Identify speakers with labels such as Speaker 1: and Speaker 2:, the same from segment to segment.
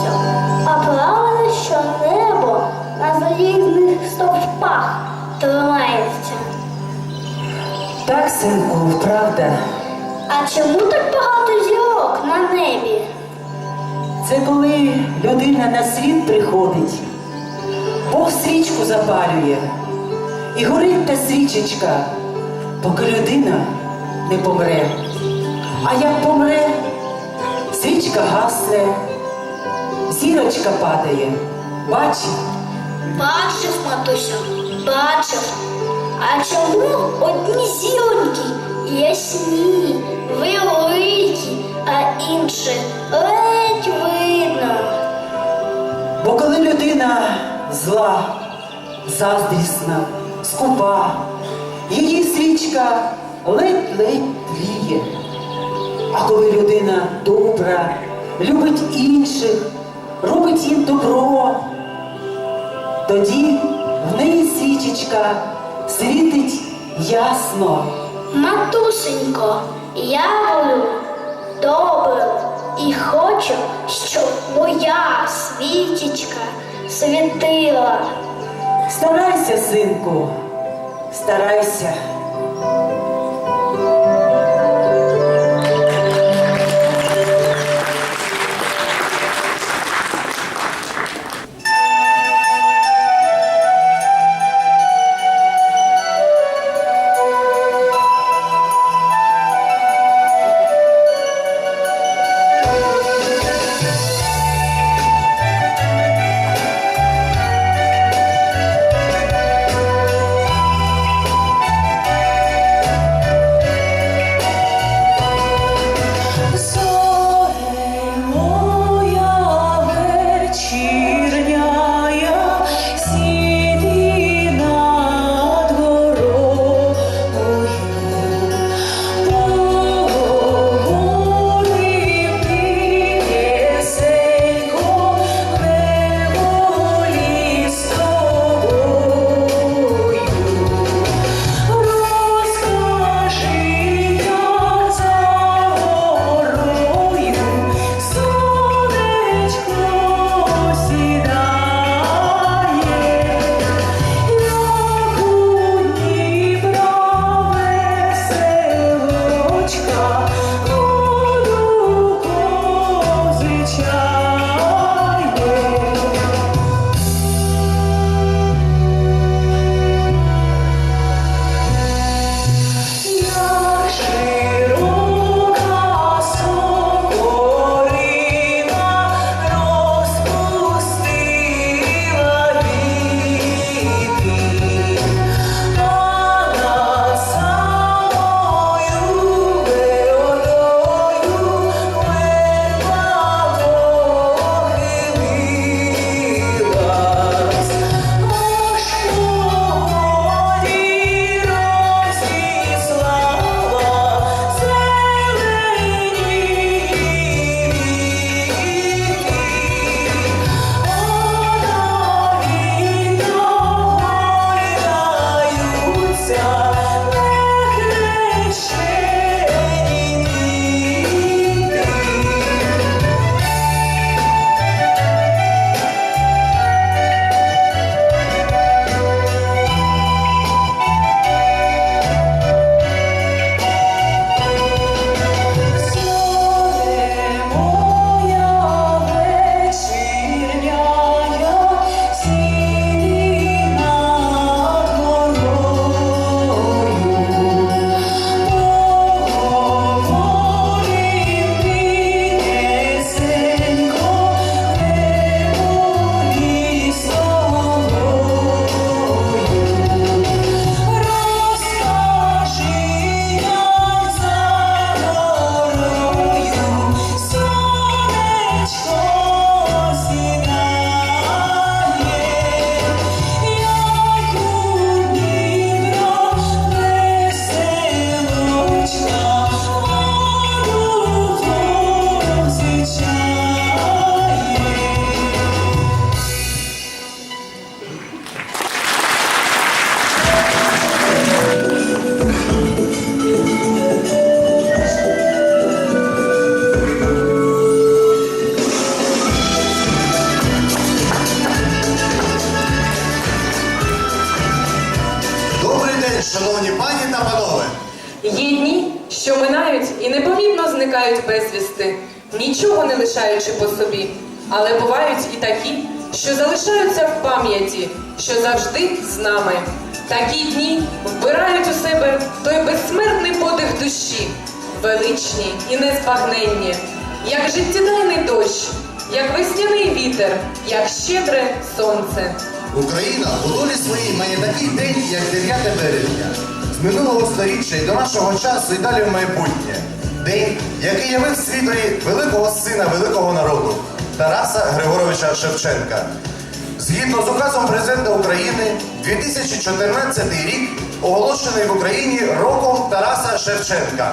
Speaker 1: сонцю, а правда, що небо на залізних стовпах тримається.
Speaker 2: Так, синку, правда.
Speaker 1: А чому так багато зірок на небі?
Speaker 2: Це коли людина на світ приходить, Бог свічку запалює і горить та свічечка, поки людина не помре. А як помре, свічка гасне зірочка падає. Бачиш?
Speaker 1: Бачив, матуся, бачив. А чому одні зіроньки ясні, великі, а інші ледь видно?
Speaker 2: Бо коли людина зла, заздрісна, скупа, її свічка ледь-ледь тліє. А коли людина добра, любить інших, робить їм добро, тоді в неї свічечка світить ясно.
Speaker 1: Матусенько, я буду добрим і хочу, щоб моя свічечка світила.
Speaker 2: Старайся, синку, старайся.
Speaker 3: Як життєдайний дощ, як весняний вітер, як щедре сонце.
Speaker 4: Україна у долі своїй має такий день, як 9 березня. З минулого сторіччя і до нашого часу і далі в майбутнє. День, який явив світові великого сина великого народу Тараса Григоровича Шевченка. Згідно з указом президента України, 2014 рік оголошений в Україні роком Тараса Шевченка.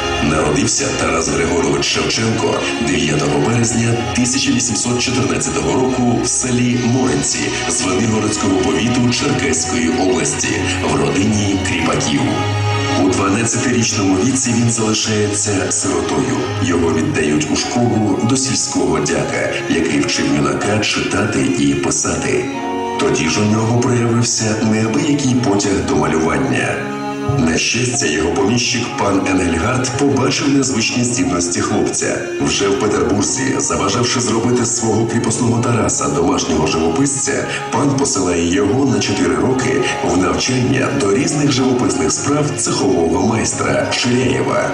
Speaker 5: Народився Тарас Григорович Шевченко 9 березня 1814 року в селі Моринці Звенигородського повіту Черкаської області в родині Кріпаків. У 12-річному віці він залишається сиротою. Його віддають у школу до сільського дяка, який вчив юнака читати і писати. Тоді ж у нього проявився неабиякий потяг до малювання. На щастя, його поміщик пан Енгельгард побачив незвичні здібності хлопця. Вже в Петербурзі, забажавши зробити свого кріпосного Тараса домашнього живописця, пан посилає його на 4 роки в навчання до різних живописних справ цехового майстра Ширяєва.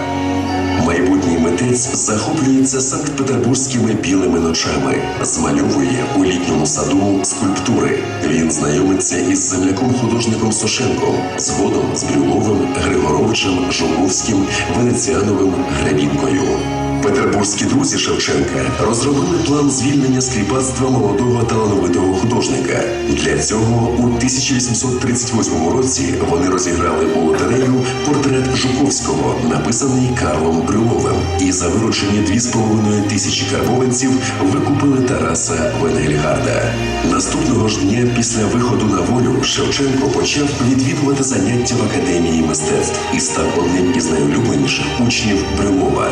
Speaker 5: Майбутній митець захоплюється санкт-петербурзькими білими ночами, змальовує у літньому саду скульптури. Він знайомиться із земляком художником Сошенком, згодом з Брюловим, Григоровичем, Жуковським, Венеціановим, Гребінкою. Петербурзькі друзі Шевченка розробили план звільнення з кріпацтва молодого талановитого художника. Для цього у 1838 році вони розіграли у лотерею портрет Жуковського, написаний Карлом Брюловим, і за виручені 2,5 тисячі карбованців викупили Тараса Венгельгарда. Наступного ж дня після виходу на волю Шевченко почав відвідувати заняття в академії мистецтв і став одним із найулюбленіших учнів Брюлова.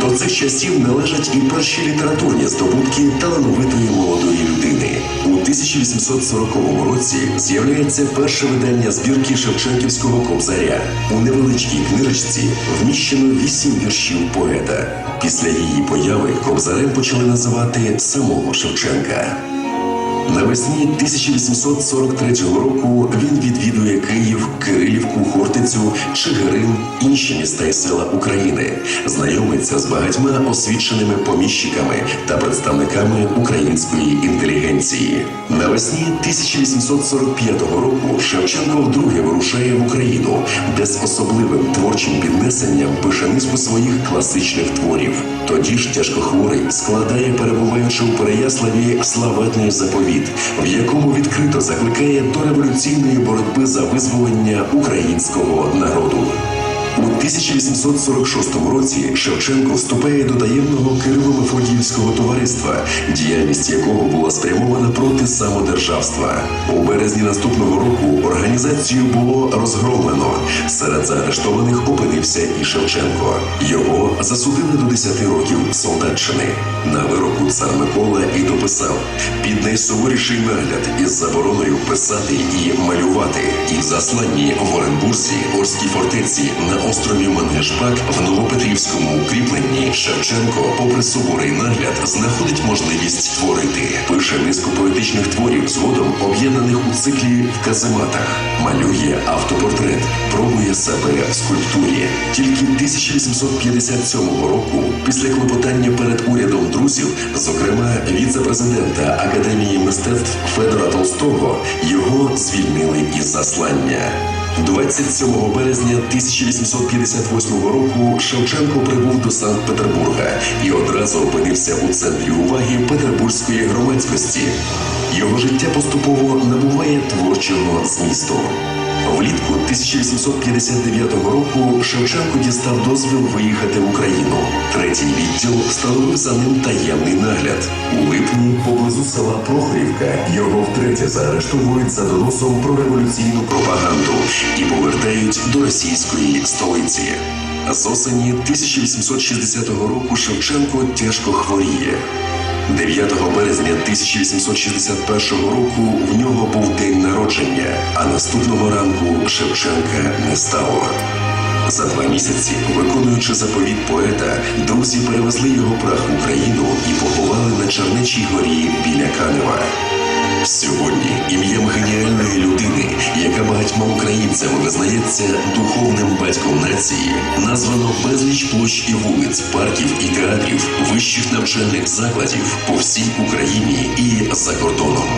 Speaker 5: До цих часів належать і перші літературні здобутки талановитої молодої людини. У 1840 році з'являється перше видання збірки Шевченківського кобзаря. У невеличкій книжечці вміщено вісім віршів поета. Після її появи кобзарем почали називати самого Шевченка. Навесні 1843 року він відвідує Київ, Кирилівку, Хортицю, Чигирин, інші міста і села України, знайомиться з багатьма освіченими поміщиками та представниками української інтелігенції. Навесні 1845 року Шевченко вдруге вирушає в Україну, де з особливим творчим піднесенням пише низку своїх класичних творів. Тоді ж тяжкохворий складає, перебуваючи у Переяславі, славетний заповіт, в якому відкрито закликає до революційної боротьби за визволення українського народу. У 1846 році Шевченко вступає до таємного Кириво-Мефодіївського товариства, діяльність якого була спрямована проти самодержавства. У березні наступного року організацію було розгромлено. Серед заарештованих опинився і Шевченко. Його засудили до 10 років солдатчини. На вироку цар Микола і дописав під найсуворіший нагляд із забороною писати і малювати, і в засланні в Оренбурзі, Орській фортеці на острові Мангешпак в Новопетрівському укріпленні Шевченко, попри суворий нагляд, знаходить можливість творити. Пише низку поетичних творів згодом об'єднаних у циклі в казематах, малює автопортрет, пробує себе в скульптурі. Тільки 1857 року, після клопотання перед урядом друзів, зокрема віце-президента Академії мистецтв Федора Толстого, його звільнили із заслання. 27 березня 1858 року Шевченко прибув до Санкт-Петербурга і одразу опинився у центрі уваги петербурзької громадськості. Його життя поступово набуває творчого змісту. Влітку 1859 року Шевченко дістав дозвіл виїхати в Україну. Третій відділ встановив за ним таємний нагляд. У липні поблизу села Прохорівка його втретє заарештовують за доносом про революційну пропаганду і повертають до російської столиці. З осені 1860 року Шевченко тяжко хворіє. 9 березня 1861 року в нього був день народження, а наступного ранку Шевченка не стало. За два місяці, виконуючи заповіт поета, друзі перевезли його прах в Україну і поховали на Чернечій горі біля Канева. Сьогодні ім'ям геніальної людини, яка багатьма українцями визнається духовним батьком нації, названо безліч площ і вулиць, парків і театрів, вищих навчальних закладів по всій Україні і за кордоном.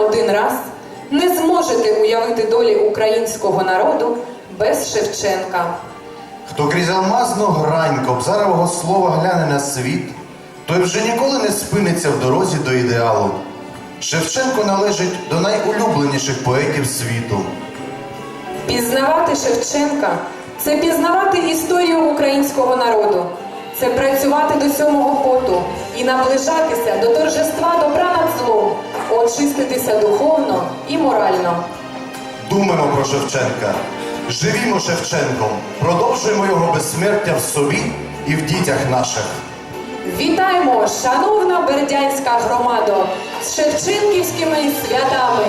Speaker 3: Один раз, не зможете уявити долі українського народу без Шевченка.
Speaker 4: Хто крізь алмазну грань кобзарового слова гляне на світ, той вже ніколи не спиниться в дорозі до ідеалу. Шевченко належить до найулюбленіших поетів світу.
Speaker 3: Пізнавати Шевченка це пізнавати історію українського народу, це працювати до сьомого поту і наближатися до торжества добра над злом, очиститися духовно і морально.
Speaker 4: Думаємо про Шевченка, живімо Шевченком, продовжуємо його безсмертя в собі і в дітях наших.
Speaker 3: Вітаємо, шановна бердянська громада, з Шевченківськими святами.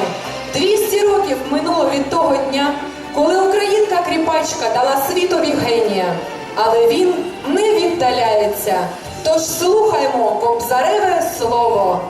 Speaker 3: 200 років минуло від того дня, коли українка кріпачка дала світові генія. Але він не віддаляється. Тож слухаймо кобзареве слово.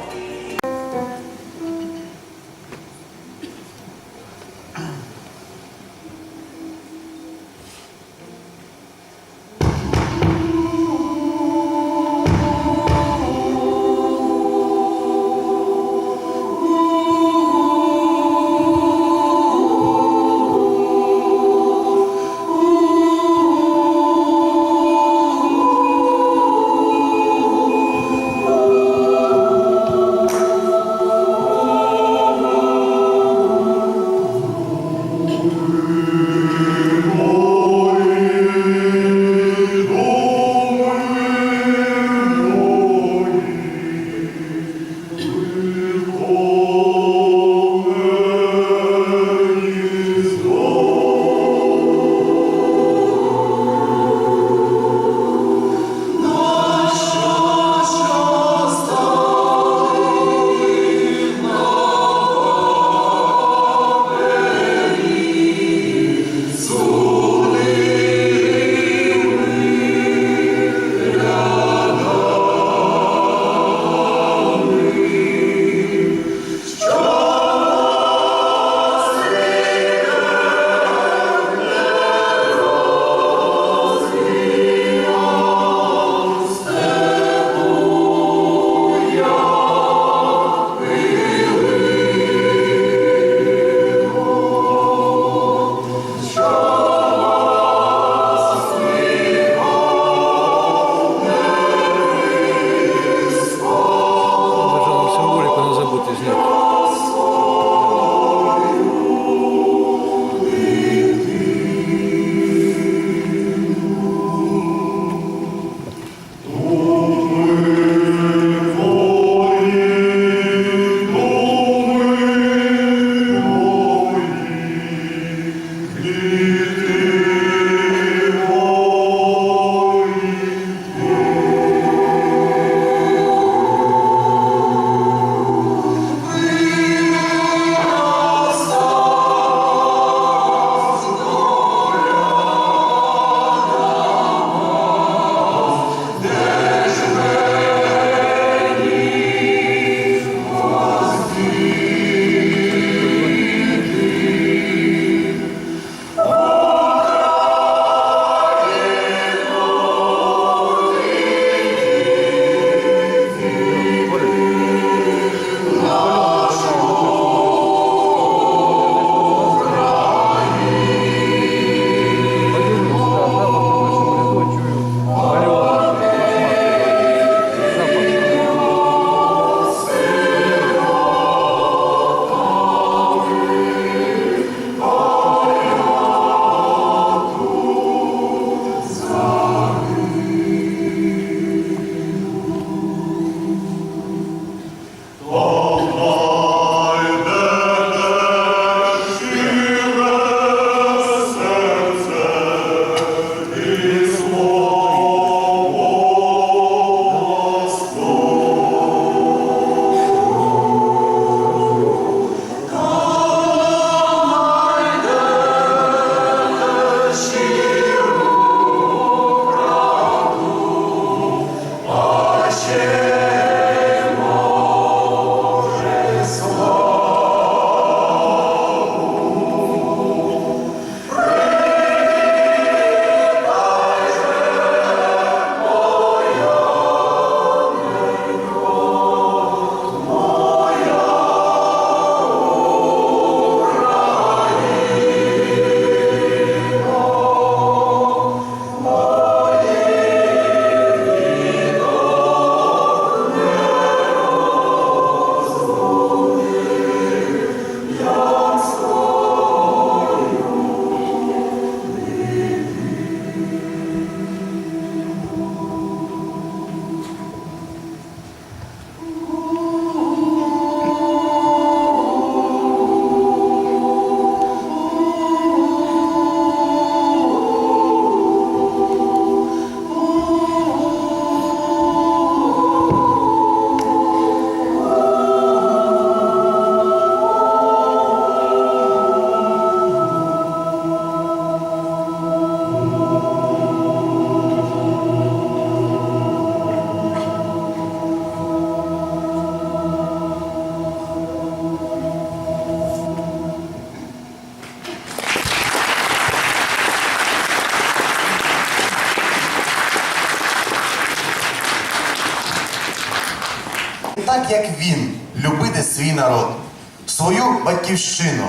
Speaker 4: Батьківщину,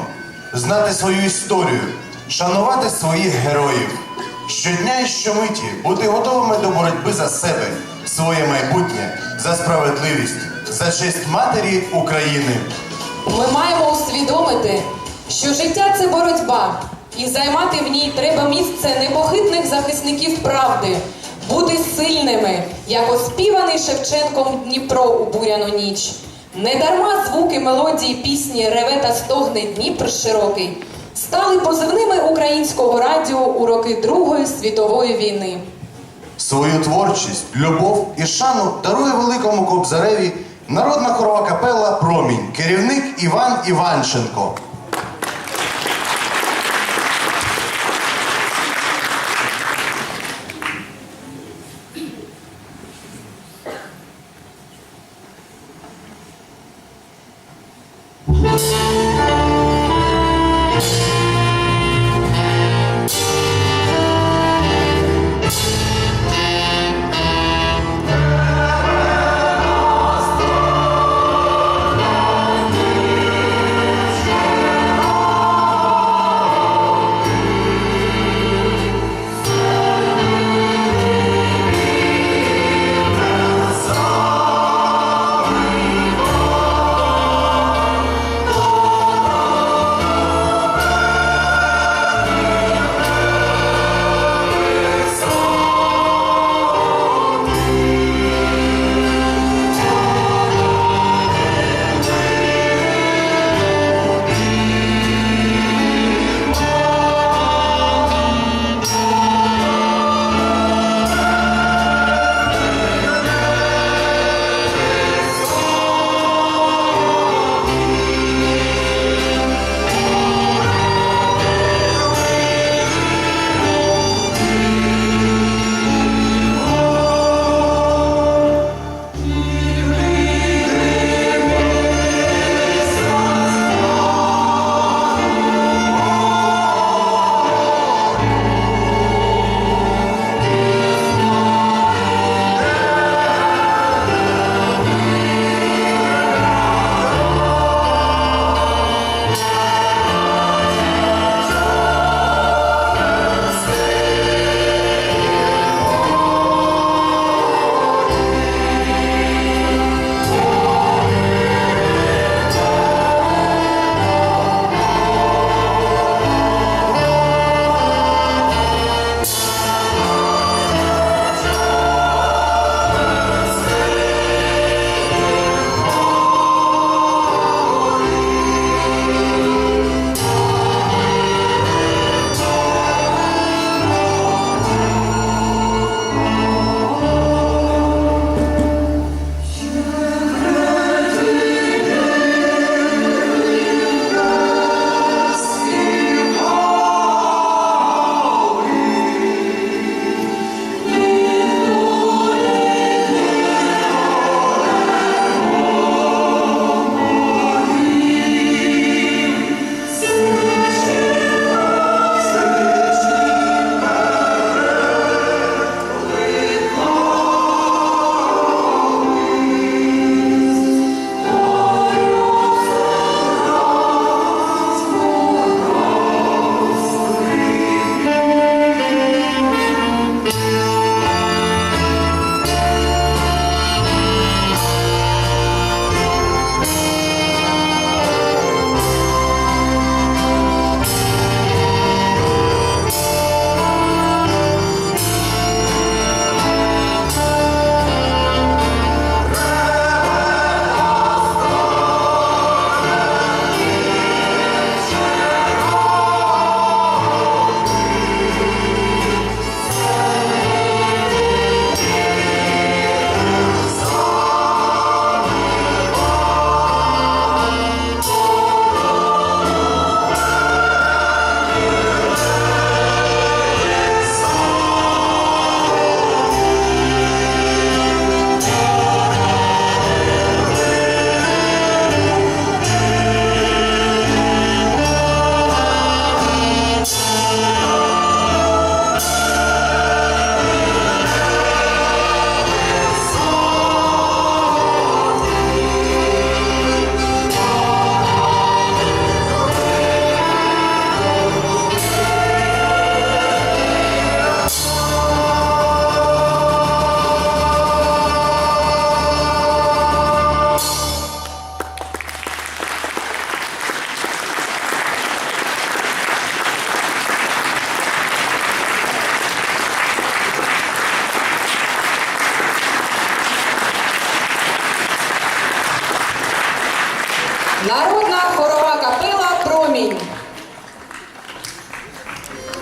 Speaker 4: знати свою історію, шанувати своїх героїв. Щодня і щомиті бути готовими до боротьби за себе, своє майбутнє, за справедливість, за честь матері України.
Speaker 3: Ми маємо усвідомити, що життя це боротьба, і займати в ній треба місце непохитних захисників правди, бути сильними, як оспіваний Шевченком Дніпро у буряну ніч. Недарма звуки мелодії пісні Реве та стогне Дніпр широкий стали позивними українського радіо у роки Другої світової війни.
Speaker 4: Свою творчість, любов і шану дарує великому кобзареві народна хорова капела Промінь, керівник Іван Іванченко.